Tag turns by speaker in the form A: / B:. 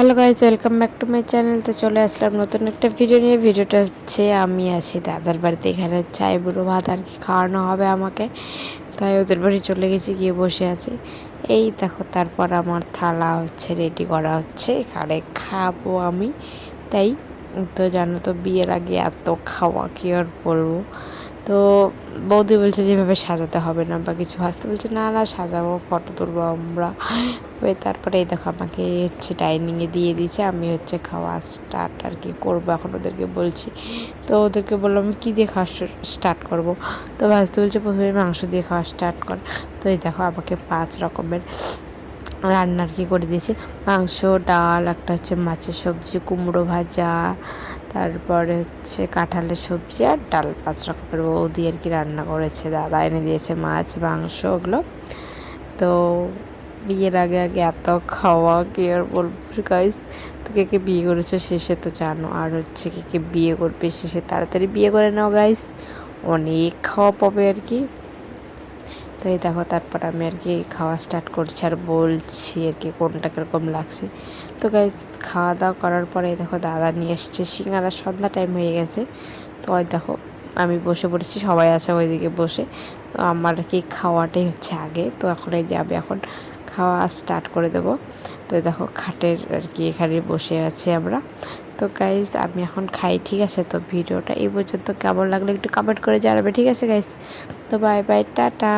A: Hello guys welcome back to my channel. তো চলে আসলাম নতুন একটা ভিডিও নিয়ে। ভিডিওটা হচ্ছে, আমি আছি দাদার বাড়িতে। এখানে হচ্ছে বুড়ো ভাত আর কি খাওয়ানো হবে আমাকে। তাই ওদের বাড়ি চলে গেছি, গিয়ে বসে আছি। এই দেখো, তারপর আমার থালা হচ্ছে রেডি করা হচ্ছে। এখানে খাব আমি। তাই, তো জানো তো, বিয়ের আগে এত খাওয়া, কি আর বলব? তো বৌদি বলছে যেভাবে সাজাতে হবে না বা কিছু হাসতে। বলছে, না না, সাজাবো, ফটো তুলবো আমরা। তারপরে এই দেখো আমাকে হচ্ছে ডাইনিংয়ে দিয়ে দিয়েছে। আমি হচ্ছে খাওয়া স্টার্ট আর কি করব এখন ওদেরকে বলছি। তো ওদেরকে বললাম কী দিয়ে খাওয়া স্টার্ট করব? তো ভাজতে বলছে, প্রথমে মাংস দিয়ে খাওয়া স্টার্ট কর। তো এই দেখো আমাকে পাঁচ রকমের রান্নার কি করে দিয়েছে? মাংস, ডাল, একটা হচ্ছে মাছের সবজি, কুমড়ো ভাজা, তারপরে হচ্ছে কাঁঠালের সবজি আর ডাল, পাঁচ রকমের বৌদি আর কি রান্না করেছে। দাদা এনে দিয়েছে মাছ, মাংস ওগুলো। তো বিয়ের আগে আগে এত খাওয়া, কি আর বলব গাইস তো কে কে বিয়ে করেছ শেষে তো জানো। আর হচ্ছে কে কে বিয়ে করবে শেষে তাড়াতাড়ি বিয়ে করে নাও গাইস অনেক খাওয়া পাবে আর কি। তো এই দেখো, তারপর আমি আর কি খাওয়া স্টার্ট করছি আর বলছি আর কি কোনটা কীরকম লাগছে। তো গাইজ খাওয়া দাওয়া করার পরে দেখো দাদা নিয়ে এসছে সিঙ্গারা, সন্ধ্যা টাইম হয়ে গেছে। তো ওই দেখো, আমি বসে পড়েছি, সবাই আছে ওইদিকে বসে। তো আমার কি খাওয়াটাই হচ্ছে আগে। তো এখন এই যাবে এখন খাওয়া স্টার্ট করে দেব। তো দেখো, খাটের আর কি এখানে বসে আছি আমরা। তো গাইজ আমি এখন খাই, ঠিক আছে? তো ভিডিওটা এই পর্যন্ত কেমন লাগল একটু কমেন্ট করে জানাবে, ঠিক আছে গাইজ তো বাই বাই টাটা!